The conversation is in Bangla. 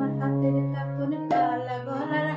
আমার হাতের কাপড় পালা গলার